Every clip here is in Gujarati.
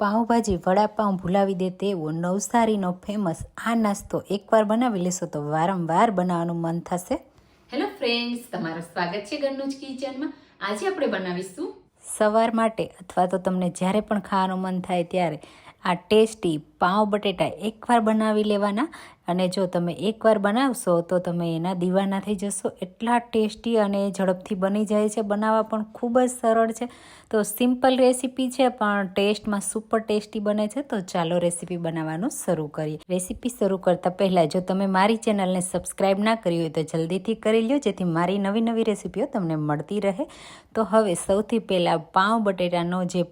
પાઉંભાજી વડાપાઉં ભૂલાવી દે તેવો નવસારીનો ફેમસ આ નાસ્તો એકવાર બનાવી લેશો તો વારંવાર બનાવવાનું મન થશે. હેલો ફ્રેન્ડ્સ તમારું સ્વાગત છે ઘરનું જ કિચનમાં. આજે આપણે બનાવીશું સવાર માટે અથવા તો તમને જ્યારે પણ ખાવાનું મન થાય ત્યારે આ ટેસ્ટી પાઉં બટેટા એકવાર બનાવી લેવાના અને જો તમે એકવાર બનાવશો તો તમે એના દીવાના થઈ જશો. એટલા ટેસ્ટી અને ઝડપથી બની જાય છે. બનાવવા પણ ખૂબ જ સરળ છે. તો સિમ્પલ રેસીપી છે, પણ ટેસ્ટમાં સુપર ટેસ્ટી બને છે. તો ચાલો રેસીપી બનાવવાનું શરૂ કરીએ. રેસીપી શરૂ કરતાં પહેલાં જો તમે મારી ચેનલને સબસ્ક્રાઈબ ના કરી હોય તો જલ્દીથી કરી લો જેથી મારી નવી નવી રેસીપીઓ તમને મળતી રહે. તો હવે સૌથી પહેલાં પાઉં બટેટાનો જે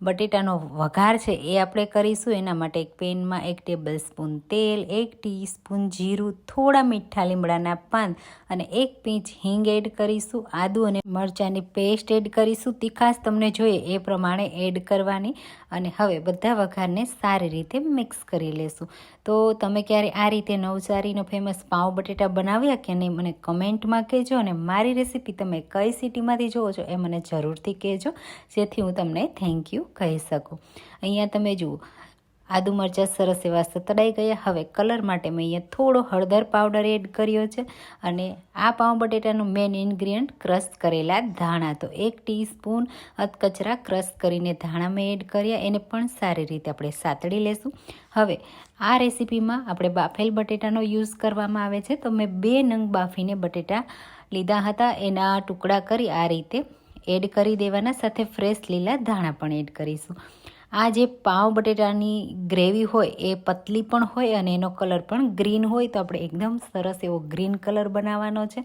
બટેટાનો વઘાર છે એ આપણે કરીશું. એના માટે એક પેનમાં એક ટેબલ સ્પૂન તેલ, એક ટીસ્પૂન જીરું, થોડા મીઠા લીમડાના પાન અને એક પીંચ હિંગ એડ કરીશું. આદુ અને મરચાંની પેસ્ટ એડ કરીશું. તીખાશ તમને જોઈએ એ પ્રમાણે એડ કરવાની અને હવે બધા વઘારને સારી રીતે મિક્સ કરી લેશું. તો તમે ક્યારે આ રીતે નવસારીનો ફેમસ પાઉં બટેટા બનાવ્યા કે નહીં મને કમેન્ટમાં કહેજો અને મારી રેસીપી તમે કઈ સિટીમાંથી જુઓ છો એ મને જરૂરથી કહેજો. જેથી હું તમને થેન્ક યુ કહી શકું. અહીંયા તમે જુઓ, આદુ મરચાં સરસ એવા સતડાઈ ગયા. હવે કલર માટે મેં અહીંયા થોડો હળદર પાવડર એડ કર્યો છે અને આ પાઉં બટેટાનું મેઇન ઇન્ગ્રીડિયન્ટ ક્રશ કરેલા ધાણા. તો એક ટીસ્પૂન અધકચરા ક્રશ કરીને ધાણા મેં એડ કર્યા. એને પણ સારી રીતે આપણે સાતડી લેશું. હવે આ રેસીપીમાં આપણે બાફેલ બટેટાનો યુઝ કરવામાં આવે છે. તો મેં બે નંગ બાફીને બટેટા લીધા હતા. એના ટુકડા કરી આ રીતે એડ કરી દેવાના, સાથે ફ્રેશ લીલા ધાણા પણ એડ કરીશું. આ જે પાવ બટેટાની ગ્રેવી હોય, એ પતલી પણ હોય અને એનો કલર પણ ગ્રીન હોય, તો આપણે એકદમ સરસ એવો ગ્રીન કલર બનાવવાનો છે.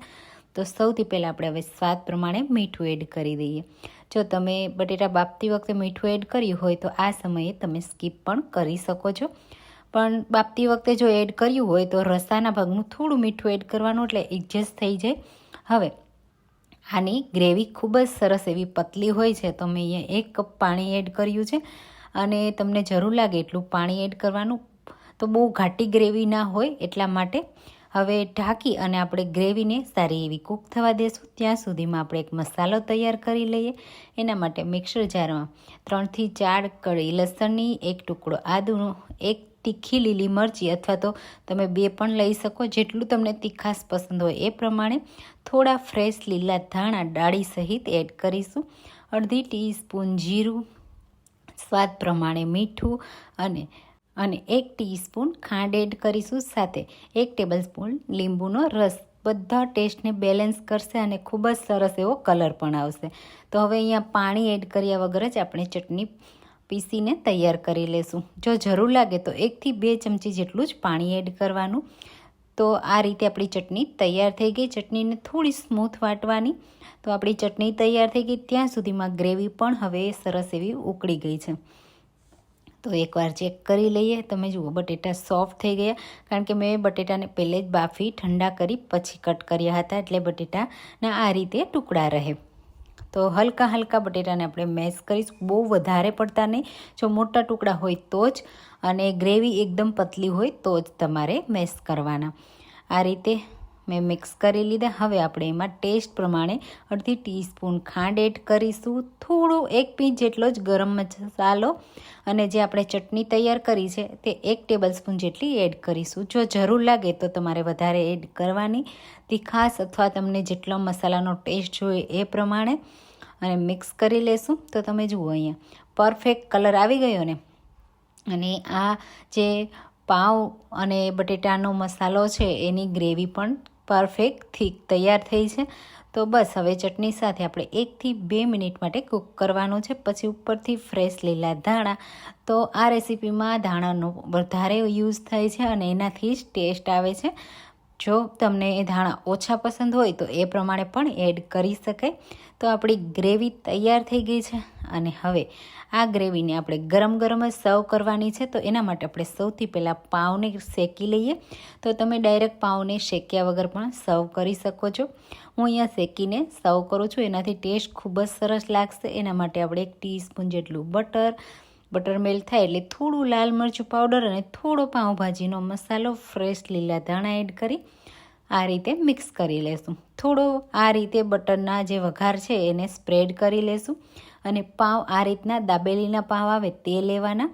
તો સૌથી પહેલાં આપણે હવે સ્વાદ પ્રમાણે મીઠું એડ કરી દઈએ. જો તમે બટેટા બાફતી વખતે મીઠું એડ કર્યું હોય, તો આ સમયે તમે સ્કીપ પણ કરી શકો છો. પણ બાફતી વખતે જો એડ કર્યું હોય, તો રસાના ભાગનું થોડું મીઠું એડ કરવાનું, એટલે એડજસ્ટ થઈ જાય. હવે આની ગ્રેવી ખૂબ જ સરસ એવી પતલી હોય છે, તો મેં અહીંયા એક કપ પાણી એડ કર્યું છે. અને તમને જરૂર લાગે એટલું પાણી એડ કરવાનું, તો બહુ ઘાટી ગ્રેવી ના હોય એટલા માટે. હવે ઢાંકી અને આપણે ગ્રેવીને સારી એવી કૂક થવા દેશું. ત્યાં સુધીમાં આપણે એક મસાલો તૈયાર કરી લઈએ. એના માટે મિક્સર જારમાં ત્રણથી ચાર કળી લસણની એક ટુકડો આદુનો, એક તીખી લીલી મરચી અથવા તો તમે બે પણ લઈ શકો, જેટલું તમને તીખાશ પસંદ હોય એ પ્રમાણે થોડા ફ્રેશ લીલા ધાણા ડાળી સહિત એડ કરીશું. અડધી ટીસ્પૂન જીરું, સ્વાદ પ્રમાણે મીઠું અને અને એક ટીસ્પૂન ખાંડ એડ કરીશું. સાથે એક ટેબલ સ્પૂન લીંબુનો રસ. બધા ટેસ્ટને બેલેન્સ કરશે અને ખૂબ જ સરસ એવો કલર પણ આવશે. તો હવે અહીંયા પાણી એડ કર્યા વગર જ આપણે ચટણી પીસીને તૈયાર કરી લેશું. જો જરૂર લાગે તો એકથી બે ચમચી જેટલું જ પાણી એડ કરવાનું. તો આ રીતે આપણી ચટણી તૈયાર થઈ ગઈ. ચટણીને થોડી સ્મૂથ વાટવાની. તો આપણી ચટણી તૈયાર થઈ ગઈ. ત્યાં સુધીમાં ગ્રેવી પણ હવે સરસ એવી ઉકળી ગઈ છે. તો એકવાર ચેક કરી લઈએ. તમે જુઓ, બટેટા સોફ્ટ થઈ ગયા. કારણ કે મેં બટેટાને પહેલે જ બાફી ઠંડા કરી પછી કટ કર્યા હતા. એટલે બટેટાના આ રીતે ટુકડા રહે. તો હલકા હલકા બટેટાને આપણે મેશ કરીશું. બહુ વધારે પડતા નહીં. જો મોટા ટુકડા હોય તો જ અને ગ્રેવી એકદમ પતલી હોય તો જ તમારે મેશ કરવાના. આ રીતે મેં મિક્સ કરી લીધા. હવે આપણે એમાં ટેસ્ટ પ્રમાણે અડધી ટીસ્પૂન ખાંડ એડ કરીશું. થોડો એક પીંચ જેટલો જ ગરમ મસાલો અને જે આપણે ચટણી તૈયાર કરી છે તે એક ટેબલ સ્પૂન જેટલી એડ કરીશું. જો જરૂર લાગે તો તમારે વધારે એડ કરવાની. તીખાસ અથવા તમને જેટલો મસાલાનો ટેસ્ટ જોઈએ એ પ્રમાણે અને મિક્સ કરી લેશું. તો તમે જુઓ અહીંયા, પરફેક્ટ કલર આવી ગયો ને. અને આ જે પાઉં અને બટેટાનો મસાલો છે એની ગ્રેવી પણ પરફેક્ટ, થીક તૈયાર થઈ છે. તો બસ, હવે ચટણી સાથે આપણે એકથી બે મિનિટ માટે કૂક કરવાનું છે. પછી ઉપરથી ફ્રેશ લીલા ધાણા. તો આ રેસીપીમાં ધાણાનો વધારે યુઝ થાય છે અને એનાથી જ ટેસ્ટ આવે છે. જો તમને એ ધાણા ઓછા પસંદ હોય તો એ પ્રમાણે પણ એડ કરી શકાય. તો આપણી ગ્રેવી તૈયાર થઈ ગઈ છે. અને હવે આ ગ્રેવીને આપણે ગરમ ગરમ જ સર્વ કરવાની છે, તો એના માટે આપણે સૌથી પહેલાં પાઉને શેકી લઈએ. તો તમે ડાયરેક્ટ પાઉને શેક્યા વગર પણ સર્વ કરી શકો છો. હું અહીંયા શેકીને સર્વ કરું છું. એનાથી ટેસ્ટ ખૂબ જ સરસ લાગશે. એના માટે આપણે એક ટીસ્પૂન જેટલું બટર બટર મેલ્ટ થાય એટલે થોડું લાલ મરચું પાવડર અને થોડો પાઉંભાજીનો મસાલો ફ્રેશ લીલા ધાણા એડ કરી આ રીતે મિક્સ કરી લેશું. થોડો આ રીતે બટરના જે વઘાર છે એને સ્પ્રેડ કરી લેશું. અને પાવ આ રીતના દાબેલીના પાવ આવે તે લેવાના.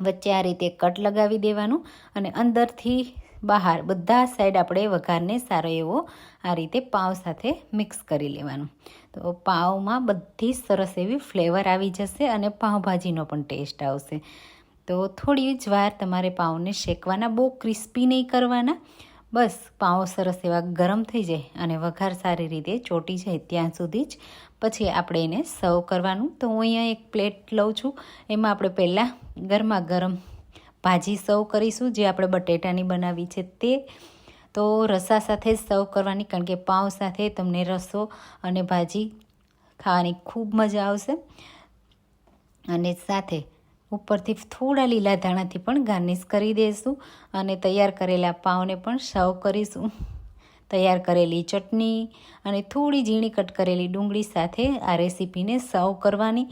વચ્ચે આ રીતે કટ લગાવી દેવાનું અને અંદરથી બહાર બધા સાઈડ આપણે વઘારને સારો એવો આ રીતે પાવ સાથે મિક્સ કરી લેવાનું. તો પાવમાં બધી સરસ એવી ફ્લેવર આવી જશે અને પાવભાજીનો પણ ટેસ્ટ આવશે. તો થોડી જ વાર તમારે પાવને શેકવાના, બહુ ક્રિસ્પી નહીં કરવાના. બસ પાઉં સરસ એવા ગરમ થઈ જાય અને વઘાર સારી રીતે ચોટી જાય ત્યાં સુધી જ. પછી આપણે એને સર્વ કરવાનું. તો હું અહીંયા એક પ્લેટ લઉં છું. એમાં આપણે પહેલાં ગરમા ગરમ ભાજી સર્વ કરીશું, જે આપણે બટેટાની બનાવી છે તે. તો રસા સાથે જ સર્વ કરવાની, કારણ કે પાઉં સાથે તમને રસો અને ભાજી ખાવાની ખૂબ મજા આવશે. અને સાથે ઉપરથી થોડા લીલા ધાણાથી પણ ગાર્નિશ કરી દઈશું અને તૈયાર કરેલા પાવને પણ સર્વ કરીશું. તૈયાર કરેલી ચટણી અને થોડી ઝીણી કટ કરેલી ડુંગળી સાથે આ રેસીપીને સર્વ કરવાની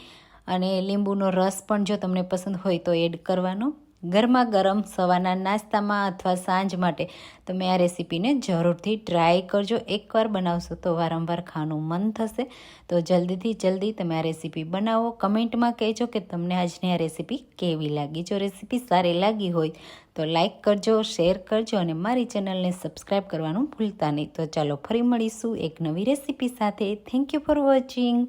અને લીંબુનો રસ પણ જો તમને પસંદ હોય તો એડ કરવાનો. ગરમા ગરમ સવારના નાસ્તામાં અથવા સાંજ માટે તમે આ રેસીપીને જરૂરથી ટ્રાય કરજો. એકવાર બનાવશો તો વારંવાર ખાવાનું મન થશે. તો જલ્દીથી જલ્દી તમે આ રેસીપી બનાવો. કમેન્ટમાં કહેજો કે તમને આજની આ રેસીપી કેવી લાગી. જો રેસીપી સારી લાગી હોય તો લાઇક કરજો, શેર કરજો અને મારી ચેનલને સબસ્ક્રાઈબ કરવાનું ભૂલતા નહીં. તો ચાલો ફરી મળીશું એક નવી રેસીપી સાથે. Thank you for watching